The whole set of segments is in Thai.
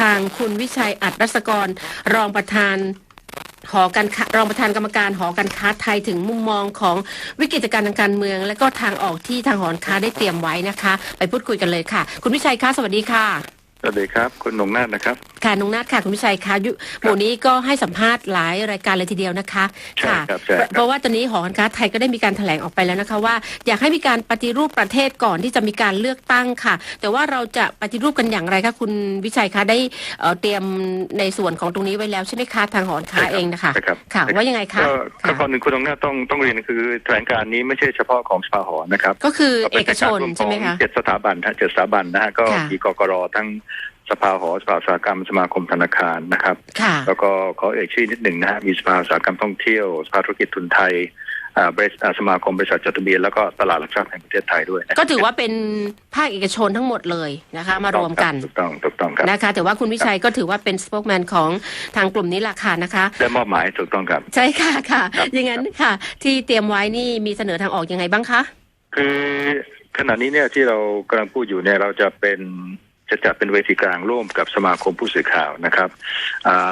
ทางคุณวิชัยอัดรัศกร รองประธานหอการรองประธานกรรมการหอการค้าไทยถึงมุมมองของวิกฤตการณ์ทางการเมือง และก็ทางออกที่ทางหอการค้าได้เตรียมไว้นะคะ ไปพูดคุยกันเลยค่ะ คุณวิชัยคะสวัสดีค่ะ สวัสดีครับ คุณหนงนาฏนะครับ ค่ะนุงนาถค่ะ คุณวิชัยคะยุหมู่นี้ก็ให้สัมภาษณ์หลายรายการเลยทีเดียวนะคะใช่ค่ะครับใช่ครับเพราะว่าตอนนี้หอการค้าไทยก็ได้มีการแถลงออกไปแล้วนะคะว่า อยากให้มีการปฏิรูปประเทศก่อนที่จะมีการเลือกตั้งค่ะ แต่ว่าเราจะปฏิรูปกันอย่างไรคะคุณวิชัยคะได้เอ่อเตรียมในส่วนของตรงนี้ไว้แล้วใช่ไหมคะทางหอการค้าเองนะคะใช่ครับค่ะใช่รับว่ายังไงคะก็ค่ะก่อนหนึ่งคุณหนงนาฏต้องต้องเรียนคือแถลงการณ์นี้ไม่ใช่เฉพาะของสภาหอนะครับ ก็คือก็เอเป็นกชนารร่วมใช่ไหมของคะเจ็ดสถาบันฮะเจ็ดสถาบันนะฮะก็ค่ะมีกกรทั้ง สภาหอสภาอุตสาหกรรมสมาคมธนาคารนะครับค่ะแล้วก็ขอเอ่ยชื่อนิดหนึ่งนะฮะมีสภาอุตสาหกรรมท่องเที่ยว สภาธุรกิจทุนไทยอ่าบริษัทอ่าสมาคมบริษัทจดทะเบียนแล้วก็ตลาดหลักทรัพย์แห่งประเทศไทยด้วยนะก็ถือว่าเป็นภาคเอกชนทั้งหมดเลยนะคะ มารวมกันถูกต้องถูกต้องครับนะคะแต่ว่าคุณวิชัยก็ถือว่าเป็นสปอคแมนของทางกลุ่มนี้แหละค่ะนะคะได้มอบหมายถูกต้องครับ ใช่ค่ะค่ะครับอย่างนั้นค่ะ ที่เตรียมไว้นี่มีเสนอทางออกยังไงบ้างคะคือขณะนี้เนี่ยที่เรากำลังพูดอยู่เนี่ยเราจะเป็น จะจัดเป็นเวทีกลางร่วมกับสมาคมผู้สื่อข่าวนะครับ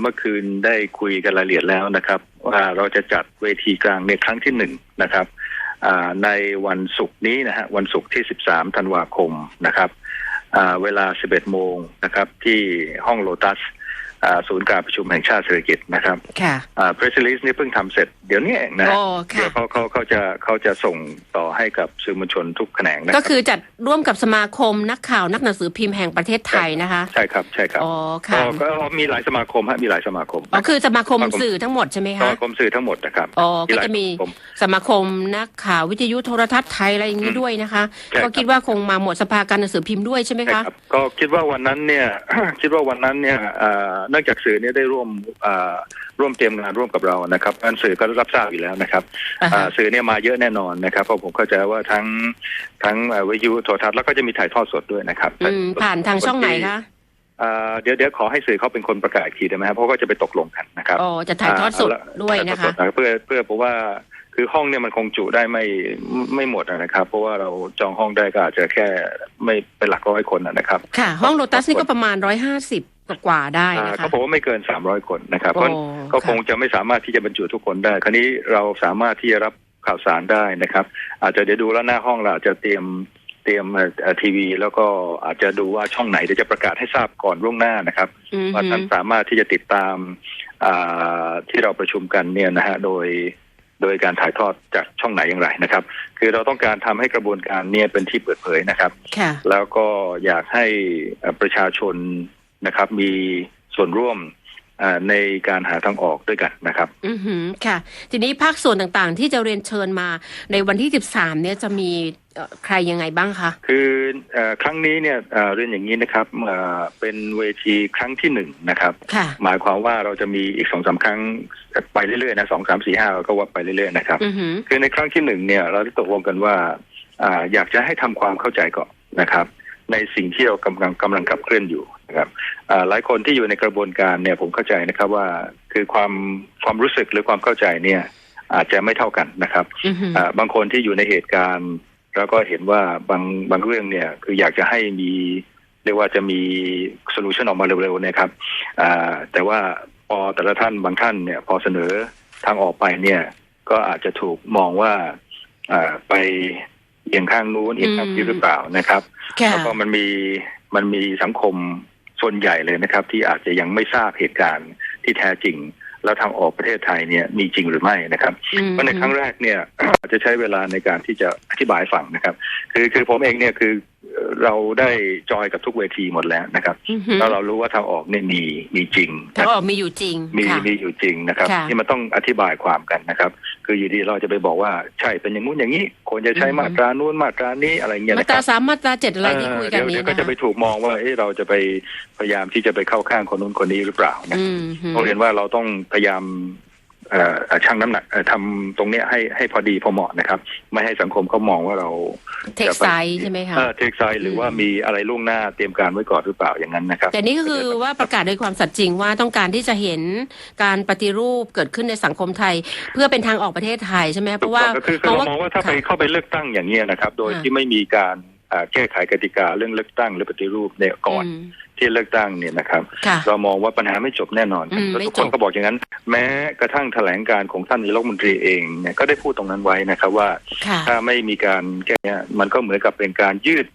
เมื่อคืนได้คุยกันรายละเอียดแล้วนะครับว่าเราจะจัดเวทีกลางในครั้งที่หนึ่งนะครับในวันศุกร์นี้นะฮะวันศุกร์ที่ 13 ธันวาคมนะครับอ่าเวลา 11 โมงนะครับที่ห้องโลตัส ศูนย์การประชุมแห่งชาติเศรษฐกิจนะครับค่ะอ่าเพรสลิสนี่เพิ่งทำเสร็จเดี๋ยวนี้เองนะฮะโอ้เดี๋ค่ะยวเขาเขาเขาจะเขาจะส่งต่อให้กับสื่อมวลชนทุกแขนงนะคก็รับคือจัดร่วมกับสมาคมนักข่าวนักหนังสือพิมพ์แห่งประเทศไทยนะคะ ใช่ครับใช่ครับอ๋อก็ค่ะก็มีหลายสมาคมฮะมีหลายสมาคมอ๋อคือสมาคมสมาคมสื่อทั้งหมดใช่ไหมสคะมาคมสื่อทั้งหมดนะครับอ๋อหก็ลายจะมีสมาคมสมาคมนักข่าววิทยุโทรทัศน์ไทยอะไรอย่างนี้อืมด้วยนะคะใช่ครับก็คิดว่าคงมาหมดสภาการหนังสือพิมพ์ด้วยใช่ไหมใช่คะครับก็คิดว่าวันนั้นเนี่ยคิดว่าวันนั้นเนี่ยเอ่อเนื่องจากสื่อเนี่ยได้ร่วมเอ่อร่วมเตรียมงานร่วมกับเรานะครับอันสื่อก็รับทราบอยู่แล้วนะครับอ่าฮะอ่าสื่อเนี่ยมาเยอะแน่นอนนะครับเพราะผมเข้าใจว่าทั้งทั้งเอ่อวิทยุโทรทัศน์แล้วก็จะมีถ่ายทอดสดด้วยนะครับอืมผ่านทางช่องไหนคะเอ่อเดี๋ยวเดี๋ยวขอให้สื่อเขาเป็นคนประกาศอีกทีได้ไหมครับเพราะก็จะไปตกลงกันนะครับอ๋อจะถ่ายทอดสดอ่าด้วยถ่านะทอคะดสดเพื่อเพื่อเพราะว่าคือห้องเนี่ยมันคงจุได้ไม่ไม่หมดอะนะครับ เพราะว่าเราจองห้องได้ก็อาจจะแค่ไม่เป็นหลักร้อยคนอะนะครับ ค่ะ ห้องโลตัสนี่ก็ประมาณร้อยห้าสิบ กว่าๆได้อ่านะคะเขาบอกว่าไม่เกินสามร้อยคนนะครับ เพโอ้ราะก็คงค่ะจะไม่สามารถที่จะบรรจุทุกคนได้ คราวนี้เราสามารถที่จะรับข่าวสารได้นะครับ อาจจะเดี๋ยวดูแล้วหน้าห้องเราอาจจะเตรียมเตรียมเอ่อเอ่อทีวี แล้วก็อาจจะดูว่าช่องไหนเดี๋ยวจะประกาศให้ทราบก่อนล่วงหน้านะครับอืมว่าท่านสามารถที่จะติดตามอ่าที่เราประชุมกันเนี่ยนะฮะโดยโดยการถ่ายทอดจากช่องไหนอย่างไรนะครับ คือเราต้องการทำให้กระบวนการเนี่ยเป็นที่เปิดเผยนะครับค่ะแล้วก็อยากให้เอ่อประชาชน นะครับ มีส่วนร่วมอ่าในการหาทางออกด้วยกันนะครับ อือหือค่ะ ทีนี้ภาคส่วนต่างๆ ที่จะเรียนเชิญมาในวันที่ 13 เนี่ยจะมีเอ่อใครยังไงบ้างคะ คือเออครั้งนี้เนี่ยเอ่อเรียนอย่างนี้นะครับเอ่อเป็นเวทีครั้งที่หนึ่งนะครับค่ะหมายความว่าเราจะมีอีกสองสามครั้งไปเรื่อยๆนะสองสามสี่ห้าก็ว่าไปเรื่อยๆนะครับอือหือคือในครั้งที่หนึ่งเนี่ยเราได้ตกลงกันว่าอ่าอยากจะให้ทำความเข้าใจก่อนนะครับ ในสิ่งที่เรากำลังกำลังขับเคลื่อนอยู่นะครับอ่าหลายคนที่อยู่ในกระบวนการเนี่ยผมเข้าใจนะครับว่าคือความความรู้สึกหรือความเข้าใจเนี่ยอาจจะไม่เท่ากันนะครับอือหืออ่าบางคนที่อยู่ในเหตุการณ์แล้วก็เห็นว่าบางบางเรื่องเนี่ยคืออยากจะให้มีเรียกว่าจะมีโซลูชันออกมาเร็วๆนะครับอ่าแต่ว่าพอแต่ละท่านบางท่านเนี่ยพอเสนอทางออกไปเนี่ยก็อาจจะถูกมองว่าอ่าไป เอียงข้างนู้นเอียงข้างนี้หรือเปล่านะครับค่ะแล้วก็มันมีมันมีสังคมส่วนใหญ่เลยนะครับ ที่อาจจะยังไม่ทราบเหตุการณ์ที่แท้จริง แล้วทางออกประเทศไทยเนี่ยมีจริงหรือไม่นะครับอืมเพราะในครั้งแรกเนี่ยอาจจะใช้เวลาในการที่จะอธิบายฟังนะครับ คือคือผมเองเนี่ยคือ เอ่อเราได้จอยกับทุกเวทีหมดแล้วนะครับอือหือแล้วเรารู้ว่าทางออกเนี่ยมีมีจริงทางออกมีอยู่จริง มีค่ะมีอยู่จริงนะครับค่ะที่มันต้องอธิบายความกันนะครับ คืออยู่ดีเราจะไปบอกว่าใช่เป็นอย่างงู้นอย่างนี้ควรจะใช้อือฮึมาตรานู้นมาตรานี้อะไรเงี้ยมานะตครารับสามมาตราเจ็ดอะไรที่คุยกันเดี๋วนี้เดี๋ยวก็นะจะไปถูกมองว่าเอ๊ะเราจะไปพยายามที่จะไปเข้าข้างคนนู้นคนนี้หรือเปล่านะอืมหือต้องเรียนว่าเราต้องพยายามเอ่อเอ่อ ชั่งน้ำหนักเอ่อทำตรงเนี้ยให้ให้พอดีพอเหมาะนะครับ ไม่ให้สังคมเขามองว่าเราเทคไซส์ใช่ไหมคะเออเทคไซด์หรือว่ามีอะไรล่วงหน้าเตรียมการไว้ก่อนหรือเปล่าอย่างนั้นนะครับ แต่นี่ก็คือว่าประกาศโดยความสัตย์จริงว่าต้องการที่จะเห็นการปฏิรูปเกิดขึ้นในสังคมไทย เพื่อเป็นทางออกประเทศไทยใช่ไหมเพราะว่าถูกต้องก็คือคือเรามองว่าถ้าไปค่ะเข้าไปเลือกตั้งอย่างเงี้ยนะครับ โดยค่ะที่ไม่มีการอ่า แก้ไขกติกาเรื่องเลือกตั้งหรือปฏิรูปเนี่ยก่อนมที่เลือกตั้งเนี่ยนะครับค่ะเรามองว่าปัญหาไม่จบแน่นอนอืมแล้วไม่ทุกคนจบก็บอกอย่างนั้น แม้กระทั่งแถลงการของท่านนายกรัฐมนตรีเองเนี่ยก็ได้พูดตรงนั้นไว้นะครับว่าค่ะถ้าไม่มีการแก้เนี่ยมันก็เหมือนกับเป็นการยืด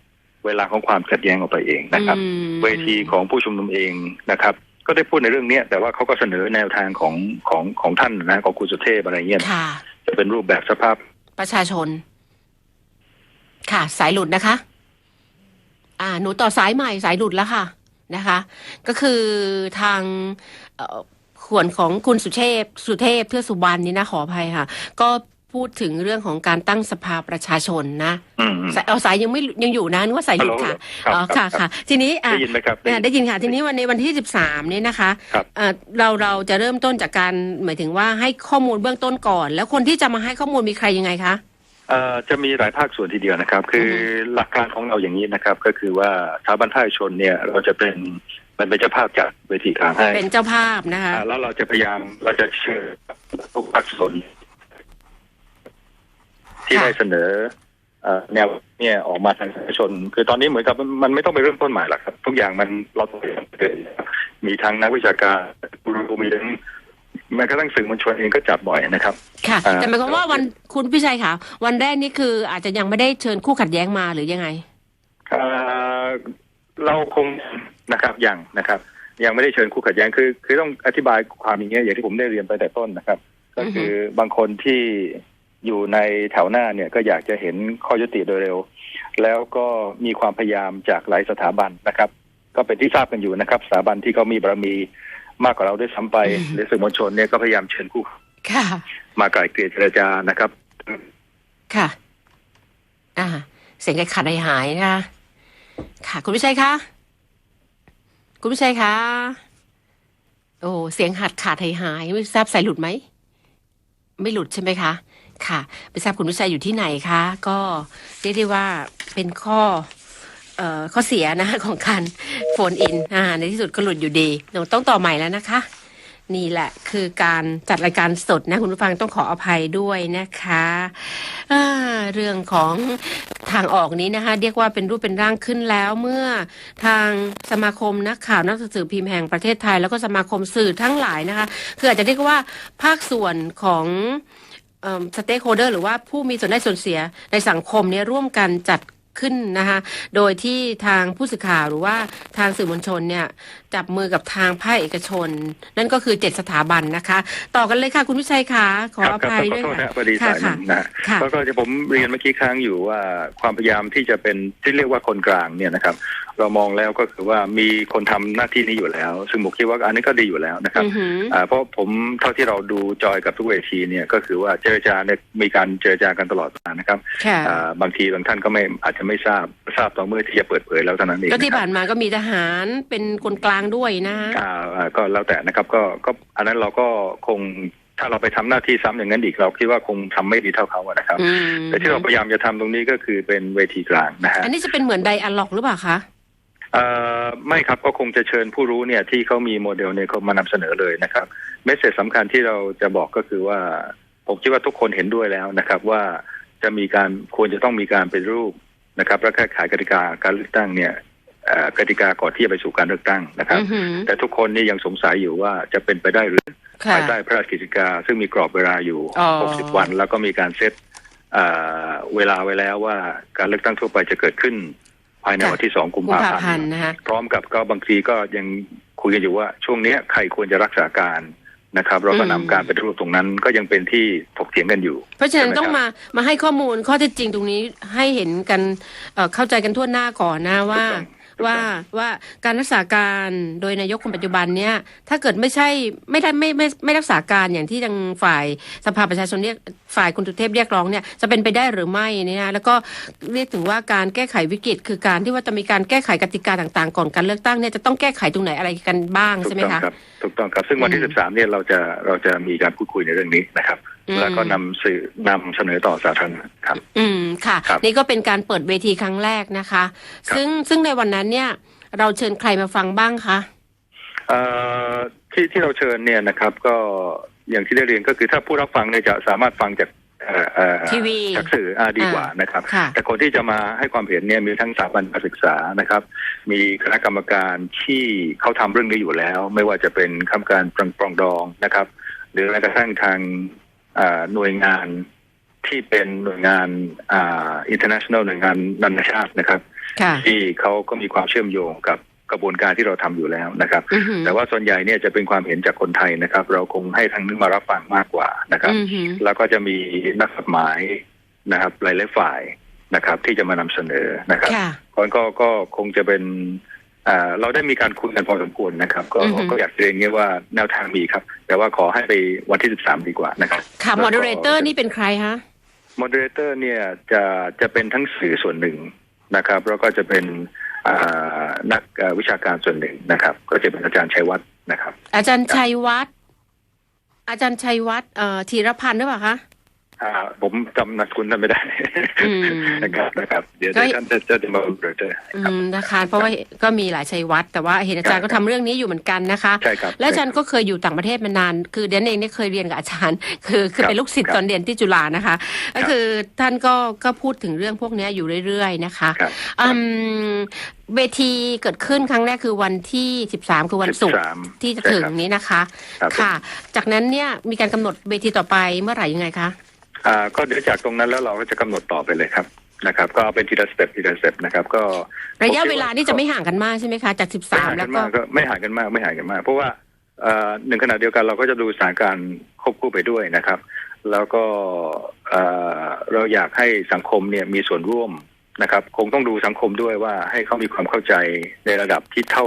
เวลาของความขัดแย้งออกไปเองนะครับอืมเวทีของผู้ชุมนุมเองนะครับ ก็ได้พูดในเรื่องเนี้ยแต่ว่าเขาก็เสนอแนวทางของของของท่านนะของคุณสุเทพอะไรเงี้ยค่ะจะเป็นรูปแบบสภาพประชาชน ค่ะ สายหลุดนะคะ อ่าหนูต่อสายใหม่สายหลุดแล้วค่ะนะคะ ก็คือทางเอ่อขวนของคุณสุเทพสุเทพเทือกสุบรรณนี่นะขออภัยค่ะ ก็พูดถึงเรื่องของการตั้งสภาประชาชนนะอืมสายเอาสายยังไม่ยังอยู่นะนึกว่าสายหลุดค่ะฮัลโหลอ๋อครับค่ะครับค่ะ ทีนี้อะได้ยินไหมครับอะได้ยินค่ะ ทีนี้วันในวันที่สิบสามเนี่ยนะคะครับเอ่อเราเราจะเริ่มต้นจากการหมายถึงว่าให้ข้อมูลเบื้องต้นก่อน แล้วคนที่จะมาให้ข้อมูลมีใครยังไงคะเอ่อ จะมีหลายภาคส่วนทีเดียวนะครับ คืออหลักการของเราอย่างนี้นะครับ ก็คือว่าสถาบันภาคเอกชนเนี่ย เราจะเป็นมันเป็นเจ้าภาพจากเวทีกลางให้เป็นเจ้าภาพนะคะอ่าแล้วเราจะพยายามเราจะเชิญทุกภาคส่วนที่ค่ะได้เสนอเอ่อแนวเนี่ยออกมาทางประชาชน คือตอนนี้เหมือนกับมันมันไม่ต้องไปเริ่มต้นใหม่หรอกครับ ทุกอย่างมันเราต้องเกิดมีทั้งนักวิชาการกูรูมีทั้ง แม้กระทั่งสื่อมวลชนเองก็จับบ่อยนะครับ ค่ะอ่าแต่หมายความว่าวันคุณพิชัยค่ะ วันแรกนี่คืออาจจะยังไม่ได้เชิญคู่ขัดแย้งมาหรือยังไงเอ่อเราคงนะครับยังนะครับ ยังไม่ได้เชิญคู่ขัดแย้งคือ คือต้องอธิบายความอย่างเงี้ยอย่างที่ผมได้เรียนไปแต่ต้นนะครับ ก็คือบางคนที่อยู่ในแถวหน้าเนี่ยก็อยากจะเห็นข้อยุติโดยเร็ว แล้วก็มีความพยายามจากหลายสถาบันนะครับ ก็เป็นที่ทราบกันอยู่นะครับ สถาบันที่เขามีบารมี มากกว่าเราด้วยซ้ำไปอืมหรือสื่อมวลชนเนี่ยก็พยายามเชิญคู่ค่ะ มาไกล่เกลี่ยเจรจานะครับ ค่ะ อ่า เสียงขาดหายหายๆนะคะ ค่ะ คุณพิชัยคะ คุณพิชัยคะ โอ้เสียงขาดขาดหายหายๆไม่ทราบสายหลุดไหม ไม่หลุดใช่ไหมคะ ค่ะ ไม่ทราบคุณพิชัยอยู่ที่ไหนคะ ก็เรียกได้ว่าเป็นข้อเอ่อ ข้อเสียนะของการโฟนอินอ่าในที่สุดก็หลุดอยู่ดีเราต้องต่อใหม่แล้วนะคะ นี่แหละคือการจัดรายการสดนะ คุณผู้ฟังต้องขออภัยด้วยนะคะอ่าเรื่องของทางออกนี้นะคะ เรียกว่าเป็นรูปเป็นร่างขึ้นแล้วเมื่อทางสมาคมนักข่าวนักสื่อพิมพ์แห่งประเทศไทย แล้วก็สมาคมสื่อทั้งหลายนะคะ คืออาจจะเรียกว่าภาคส่วนของสเต็กโฮเดอร์หรือว่าผู้มีส่วนได้ส่วนเสียในสังคมเนี่ยร่วมกันจัด ขึ้นนะคะ โดยที่ทางผู้สื่อข่าวหรือว่าทางสื่อมวลชนเนี่ยจับมือกับทางภาคเอกชน นั่นก็คือเจ็ดสถาบันนะคะ ต่อกันเลยค่ะ คุณวิชัยคะขอคอรับครับภัยขด้อวยโทษค่ะนะพอดีค่ะสายหนึ่งนะค่ะแล้วก็จะผมเรียนเมื่อกี้ค้างอยู่ว่าความพยายามที่จะเป็นที่เรียกว่าคนกลางเนี่ยนะครับ เรามองแล้วก็คือว่ามีคนทำหน้าที่นี้อยู่แล้ว ซึ่งผมคิดว่าอันนี้ก็ดีอยู่แล้วนะครับอือหืออ่าเพราะผมเท่าที่เราดูจอยกับทุกเวทีเนี่ยก็คือว่าเจรจาเนี่ยมีการเจรจากันตลอดมานะครับค่ะอ่าบางทีบางท่านก็ไม่อาจจะไม่ทราบทราบต่อเมื่อที่จะเปิดเผยแล้วเท่านั้นเองก็ที่นะครับผ่านมาก็มีทหารเป็นคนกลางด้วยนะอ่าอ่าก็แล้วแต่นะครับก็ก็อันนั้นเราก็คงถ้าเราไปทำหน้าที่ซ้ำอย่างนั้นอีกเราคิดว่าคงทำไม่ดีเท่าเขาอะนะครับอืมแต่ที่เราพยายามจะทำตรงนี้ก็คือเป็นเวทีกลางนะฮะอันนี้จะเป็นเหมือนไดอะล็อกหรือเปล่าคะเอ่อไม่ครับก็คงจะเชิญผู้รู้เนี่ยที่เขามีโมเดลเนี่ยเขามานำเสนอเลยนะครับเมสเซจสำคัญที่เราจะบอกก็คือว่า ผมคิดว่าทุกคนเห็นด้วยแล้วนะครับว่าจะมีการควรจะต้องมีการเป็นรูป นะครับและแก้ไขกติกาการเลือกตั้งเนี่ยเอ่อกติกาก่อนที่จะไปสู่การเลือกตั้งนะครับอือหือแต่ทุกคนนี่ยังสงสัยอยู่ว่าจะเป็นไปได้หรือค่ะภายใต้พระราชกฤษฎีกาซึ่งมีกรอบเวลาอยู่อ๋อ60 วัน แล้วก็มีการเซตเอ่อเวลาไว้แล้วว่าการเลือกตั้งทั่วไปจะเกิดขึ้น ภายในวันที่2กุมกุมภาภาพัพันนธ์ธ์นะคะพร้อมกับก็บางทีก็ยังคุยกันอยู่ว่าช่วงเนี้ยใครควรจะรักษาการ นะครับเราก็นำการปฏิรูปตรงนั้นก็ยังเป็นที่ถกเถียงกันอยู่ เพราะฉะนั้นใช่ไหมต้องครับมามาให้ข้อมูลข้อเท็จจริงตรงนี้ให้เห็นกันเอ่อเข้าใจกันทั่วหน้าก่อนนะว่า ถูกต้องถูกต้องว่าว่าการรักษาการโดยนายกคนปัจจุบันเนี่ยถ้าเกิดไม่ใช่ไม่ได้ไม่ไม่ไม่รักษาการอย่างที่ทางฝ่ายสภาประชาชนเรียกฝ่ายคุณตุเทพเรียกร้องเนี่ยจะเป็นไปได้หรือไม่เนี่ยนะแล้วก็เรียกถึงว่าการแก้ไขวิกฤต คือการที่ว่าจะมีการแก้ไขกติกาต่างๆ ก่อนการเลือกตั้งเนี่ยจะต้องแก้ไขตรงไหนอะไรกันบ้างถูใช่กไหมต้องคะครับถูกต้องครับซึ่งวันที่อืม13เนี่ยเราจะเราจะมีการพูดคุยในเรื่องนี้นะครับอืม แล้วก็นำสื่อนำเสนอต่อสาธารณะครับ อืมค่ะครับนี่ก็เป็นการเปิดเวทีครั้งแรกนะคะครับซึ่งซึ่งในวันนั้นเนี่ย เราเชิญใครมาฟังบ้างคะเอ่อที่ที่เราเชิญเนี่ยนะครับ ก็อย่างที่ได้เรียนก็คือถ้าผู้รับฟังเนี่ยจะสามารถฟังจากเอ่อเอ่อทีวีจากสื่ออ่าดีกว่านะครับค่ะแต่คนที่จะมาให้ความเห็นเนี่ยมีทั้งสถาบันการศึกษานะครับ มีคณะกรรมการที่เขาทำเรื่องนี้อยู่แล้ว ไม่ว่าจะเป็นคณะกรรมการปรองปรองดองนะครับ หรือแม้กระทั่งทางอ่า หน่วยงานที่เป็นหน่วยงานอ่า international หน่วยงานนานาชาตินะครับค่ะที่เขาก็มีความเชื่อมโยงกับกระบวนการที่เราทำอยู่แล้วนะครับอือหือแต่ว่าส่วนใหญ่เนี่ยจะเป็นความเห็นจากคนไทยนะครับ เราคงให้ทางนึงมารับฟังมากกว่านะครับอือหือแล้วก็จะมีนักกฎหมายนะครับหลายๆฝ่ายนะครับ ที่จะมานำเสนอนะครับค่ะก็ก็ก็คงจะเป็นอ่า เราได้มีการคุยกันพอสมควรนะครับ ก็อือฮึก็อยากเรียนเงี้ยว่าแนวทางมีครับ แต่ว่าขอให้ไปวันที่สิบสามดีกว่านะครับ ค่ะแล้วก็มอดเรเตอร์นี่เป็นใครคะโมเดเลเตอร์เนี่ยจะจะเป็นทั้งสื่อส่วนหนึ่งนะครับ แล้วก็จะเป็นอ่านักอ่าวิชาการส่วนหนึ่งนะครับ ก็จะเป็นอาจารย์ชัยวัฒน์นะครับ อาจารย์ชัยวัฒน์อาจารย์ชัยวัฒน์เอ่อธีรพันธ์หรือเปล่าคะ อ่าผมจำนามสกุลท่านไม่ได้อืมนะครับนะครับ เดี๋ยวก็เดี๋ยวท่านจะจะจะมาโมเดเลเตอร์อืมนะคะเพราะว่าก็มีหลายชัยวัฒน์แต่ว่าเห็นอาจารย์ก็ทำเรื่องนี้อยู่เหมือนกันนะคะใช่ครับแล้วอาจารย์ก็เคยอยู่ต่างประเทศมานาน คือเดนเองเนี่ยเคยเรียนกับอาจารย์ คือคือเป็นลูกศิษย์ตอนเรียนที่จุฬานะคะ ก็คือท่านก็ก็พูดถึงเรื่องพวกเนี้ยอยู่เรื่อย ๆ นะคะครับอืมเวทีเกิดขึ้นครั้งแรกคือวันที่ 13 คือวันศุกร์13ที่จะถึงนี้นะคะครับผมค่ะ จากนั้นเนี่ยมีการกำหนดเวทีต่อไปเมื่อไหร่ยังไงคะอ่า ก็เดี๋ยวจากตรงนั้นแล้วเราก็จะกำหนดต่อไปเลยครับนะครับ ก็เอาเป็นทีละสเต็ปทีละสเต็ปนะครับ ก็ระยะเวลานี่จะไม่ห่างกันมากใช่ไหมคะจากไม่ห่าง13แล้กัวนก็มากก็ไม่ห่างกันมากไม่ห่างกันมาก เพราะว่าเอ่อหนึ่งขณะเดียวกันเราก็จะดูสถานการณ์ควบคู่ไปด้วยนะครับ แล้วก็เอ่อเราอยากให้สังคมเนี่ยมีส่วนร่วมนะครับ คงต้องดูสังคมด้วยว่าให้เขามีความเข้าใจในระดับที่เท่า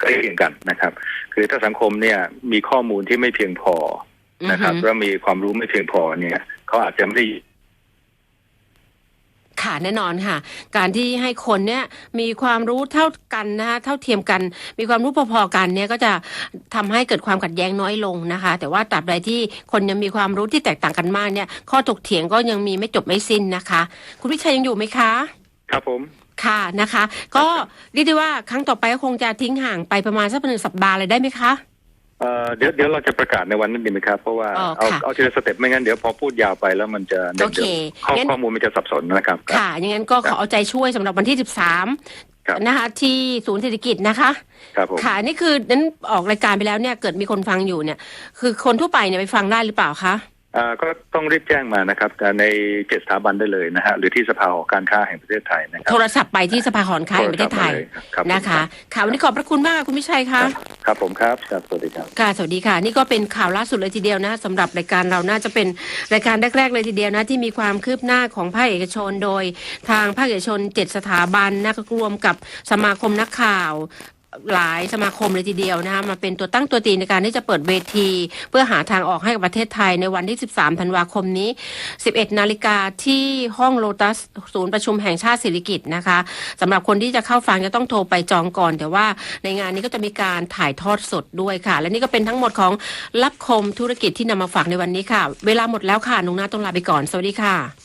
ใกล้เคียงกันนะครับ คือถ้าสังคมเนี่ยมีข้อมูลที่ไม่เพียงพอนะครับอือฮึแล้วมีความรู้ไม่เพียงพอเนี่ย เขาอาจจะไม่ได้ค่ะแน่นอนค่ะ การที่ให้คนเนี่ยมีความรู้เท่ากันนะคะเท่าเทียมกัน มีความรู้พอๆกันเนี่ยก็จะทำให้เกิดความขัดแย้งน้อยลงนะคะ แต่ว่าตราบใดที่คนยังมีความรู้ที่แตกต่างกันมากเนี่ยข้อถกเถียงก็ยังมีไม่จบไม่สิ้นนะคะ คุณวิชัยยังอยู่ไหมคะ ครับผมค่ะนะคะ ก็เรียกได้ว่าครั้งต่อไปก็คงจะทิ้งห่างไปประมาณสักหนึ่งสัปดาห์เลยได้ไหมคะ เอ่อเดี๋ยวเดี๋ยวเราจะประกาศในวันนั้นดีไหมครับ เพราะว่าอ๋อเอาค่ะเอาทีละสเต็ปไม่งั้นเดี๋ยวพอพูดยาวไปแล้วมันจะโอเคข้องั้นข้อมูลมันจะสับสนนะครับ ค่ะอย่างนั้นก็ขอเอาใจช่วยสำหรับวันที่ครับ13นะคะที่ศูนย์เศรษฐกิจนะคะครับผมค่ะนี่คือนั้นออกรายการไปแล้วเนี่ยเกิดมีคนฟังอยู่เนี่ย คือคนทั่วไปเนี่ยไปฟังได้หรือเปล่าคะอ่า ก็ต้องรีบแจ้งมานะครับในเจ็ดสถาบันได้เลยนะฮะหรือที่สภาหอการค้าแห่งประเทศไทยนะครัโทรศัพท์ไปที่สภาหอการค้าแห่งประเทศไทยโทรศัพท์มาเลยครับนะคะรับค่ะวันนี้ขอบพระคุณมากค่ะคุณวิชัยครัค่ะบครับผมครับครับสวัสดีครับค่ะสวัสดีค่ะ นี่ก็เป็นข่าวล่าสุดเลยทีเดียวนะสำหรับรายการเราน่าจะเป็นรายการแรกๆเลยทีเดียวนะที่มีความคืบหน้าของภาคเอกชนโดย ทางภาคเอกชนเจ็ดสถาบันนะก็รวมกับสมาคมนักข่าว หลายสมาคมเลยทีเดียวนะคะมาเป็นตัวตั้งตัวตีในการที่จะเปิดเวที เพื่อหาทางออกให้กับประเทศไทยในวันที่ 13 ธันวาคมนี้ 11 นาฬิกาที่ห้องโลตัสศูนย์ประชุมแห่งชาติศิริกิตนะคะสำหรับคนที่จะเข้าฟังจะต้องโทรไปจองก่อน แต่ว่าในงานนี้ก็จะมีการถ่ายทอดสดด้วยค่ะ และนี่ก็เป็นทั้งหมดของรับคมธุรกิจที่นำมาฝากในวันนี้ค่ะ เวลาหมดแล้วค่ะนุงนาต้องลาไปก่อน สวัสดีค่ะ